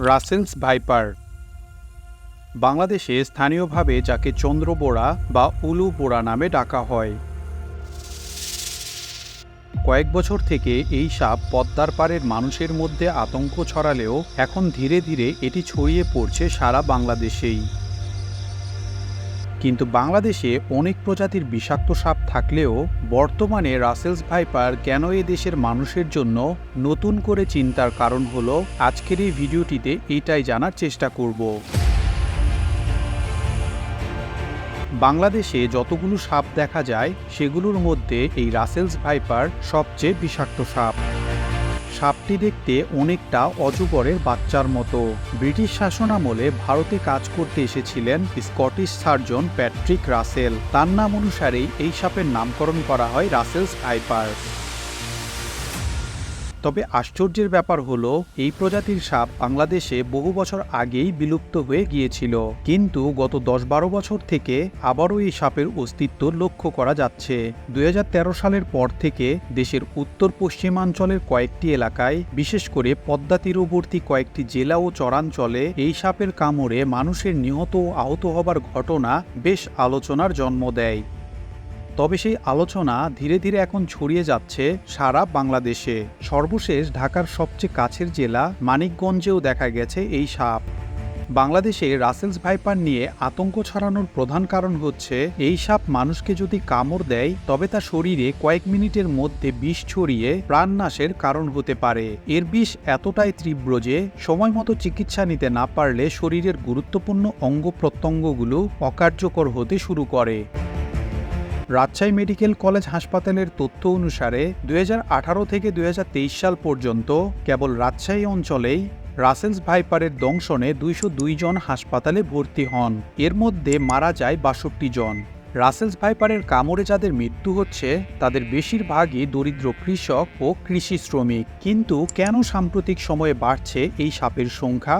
Russell's viper. বাংলাদেশে স্থানীয়ভাবে যাকে চন্দ্রবোড়া বা উলু বোড়া নামে ডাকা হয়। কয়েক বছর থেকে এই সাপ পদ্মার পাড়ের মানুষের মধ্যে আতঙ্ক ছড়ালেও এখন ধীরে ধীরে এটি ছড়িয়ে পড়ছে সারা বাংলাদেশেই। কিন্তু বাংলাদেশে অনেক প্রজাতির বিষাক্ত সাপ থাকলেও বর্তমানে রাসেলস ভাইপার কেন এ দেশের মানুষের জন্য নতুন করে চিন্তার কারণ হলো আজকের এই ভিডিওটিতে এটাই জানার চেষ্টা করব। বাংলাদেশে যতগুলো সাপ দেখা যায়, সেগুলোর মধ্যে এই রাসেলস ভাইপার সবচেয়ে বিষাক্ত সাপ। সাপটি দেখতে অনেকটা অজগরের বাচ্চার মতো। ব্রিটিশ শাসনামলে ভারতে কাজ করতে এসেছিলেন স্কটিশ সার্জন প্যাট্রিক রাসেল। তার নাম অনুসারেই এই সাপের নামকরণ করা হয় রাসেলস ভাইপার তবে আশ্চর্যের ব্যাপার হলো, এই প্রজাতির সাপ বাংলাদেশে বহু বছর আগেই বিলুপ্ত হয়ে গিয়েছিল। কিন্তু গত দশ বারো বছর থেকে আবারও এই সাপের অস্তিত্ব লক্ষ্য করা যাচ্ছে। দু হাজার তেরো সালের পর থেকে দেশের উত্তর পশ্চিমাঞ্চলের কয়েকটি এলাকায়, বিশেষ করে পদ্মা তীরবর্তী কয়েকটি জেলা ও চরাঞ্চলে এই সাপের কামড়ে মানুষের নিহত ও আহত হবার ঘটনা বেশ আলোচনার জন্ম দেয়। তবে সেই আলোচনা ধীরে ধীরে এখন ছড়িয়ে যাচ্ছে সারা বাংলাদেশে। সর্বশেষ ঢাকার সবচেয়ে কাছের জেলা মানিকগঞ্জেও দেখা গেছে এই সাপ। বাংলাদেশে রাসেলস ভাইপার নিয়ে আতঙ্ক ছড়ানোর প্রধান কারণ হচ্ছে, এই সাপ মানুষকে যদি কামড় দেয়, তবে তা শরীরে কয়েক মিনিটের মধ্যে বিষ ছড়িয়ে প্রাণনাশের কারণ হতে পারে। এর বিষ এতটাই তীব্র যে সময় মতো চিকিৎসা নিতে না পারলে শরীরের গুরুত্বপূর্ণ অঙ্গ প্রত্যঙ্গগুলো অকার্যকর হতে শুরু করে। রাজশাহী মেডিকেল কলেজ হাসপাতালের তথ্য অনুসারে দুই হাজার আঠারো থেকে দু হাজার তেইশ সাল পর্যন্ত কেবল রাজশাহী অঞ্চলেই রাসেলস ভাইপারের দংশনে দুইশো দুই জন হাসপাতালে ভর্তি হন। এর মধ্যে মারা যায় বাষট্টি জন। রাসেলস ভাইপারের কামড়ে যাদের মৃত্যু হচ্ছে, তাদের বেশিরভাগই দরিদ্র কৃষক ও কৃষি শ্রমিক। কিন্তু কেন সাম্প্রতিক সময়ে বাড়ছে এই সাপের সংখ্যা?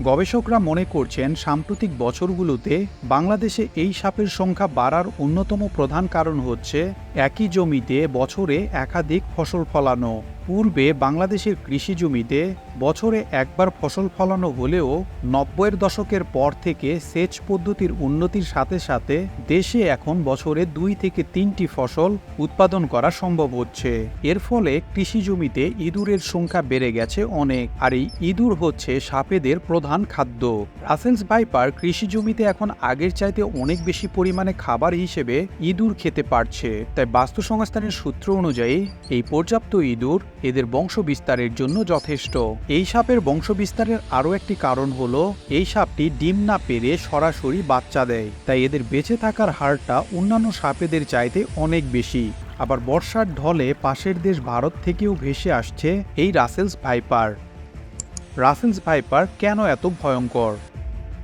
গবেষকরা মনে করছেন সাম্প্রতিক বছরগুলোতে বাংলাদেশে এই সাপের সংখ্যা বাড়ার অন্যতম প্রধান কারণ হচ্ছে একই জমিতে বছরে একাধিক ফসল ফলানো। পূর্বে বাংলাদেশের কৃষি জমিতে বছরে একবার ফসল ফলানো হলেও নব্বইয়ের দশকের পর থেকে সেচ পদ্ধতির উন্নতির সাথে সাথে দেশে এখন বছরে দুই থেকে তিনটি ফসল উৎপাদন করা সম্ভব হচ্ছে। এর ফলে কৃষি জমিতে ইঁদুরের সংখ্যা বেড়ে গেছে অনেক। আর এই ইঁদুর হচ্ছে সাপেদের প্রধান খাদ্য। রাসেলস ভাইপার কৃষি জমিতে এখন আগের চাইতে অনেক বেশি পরিমাণে খাবার হিসেবে ইঁদুর খেতে পারছে। তাই বাস্তু সংস্থানের সূত্র অনুযায়ী এই পর্যাপ্ত ইঁদুর এদের বংশ বিস্তারের জন্য যথেষ্ট। এই সাপের বংশ বিস্তারের আরও একটি কারণ হলো, এই সাপটি ডিম না পেরে সরাসরি বাচ্চা দেয়। তাই এদের বেঁচে থাকার হারটা অন্যান্য সাপেদের চাইতে অনেক বেশি। আবার বর্ষার ঢলে পাশের দেশ ভারত থেকেও ভেসে আসছে এই রাসেলস ভাইপার। রাসেলস ভাইপার কেন এত ভয়ঙ্কর?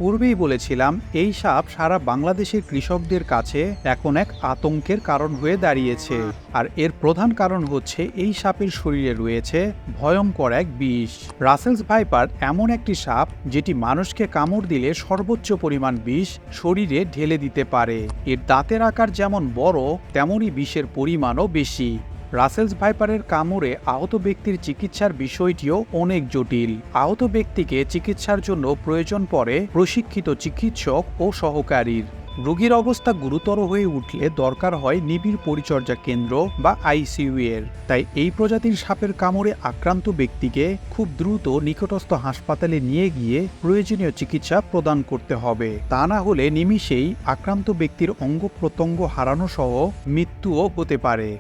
পূর্বেই বলেছিলাম, এই সাপ সারা বাংলাদেশের কৃষকদের কাছে এখন এক আতঙ্কের কারণ হয়ে দাঁড়িয়েছে। আর এর প্রধান কারণ হচ্ছে এই সাপের শরীরে রয়েছে ভয়ঙ্কর এক বিষ। রাসেলস ভাইপার এমন একটি সাপ যেটি মানুষকে কামড় দিলে সর্বোচ্চ পরিমাণ বিষ শরীরে ঢেলে দিতে পারে। এর দাঁতের আকার যেমন বড় তেমনই বিষের পরিমাণও বেশি। রাসেলস ভাইপারের কামড়ে আহত ব্যক্তির চিকিৎসার বিষয়টিও অনেক জটিল। আহত ব্যক্তিকে চিকিৎসার জন্য প্রয়োজন পড়ে প্রশিক্ষিত চিকিৎসক ও সহকারীর। রোগীর অবস্থা গুরুতর হয়ে উঠলে দরকার হয় নিবিড় পরিচর্যা কেন্দ্র বা আইসিইউ এর। তাই এই প্রজাতির সাপের কামড়ে আক্রান্ত ব্যক্তিকে খুব দ্রুত নিকটস্থ হাসপাতালে নিয়ে গিয়ে প্রয়োজনীয় চিকিৎসা প্রদান করতে হবে। তা না হলে নিমিষেই আক্রান্ত ব্যক্তির অঙ্গ প্রত্যঙ্গ হারানো সহ মৃত্যুও হতে পারে।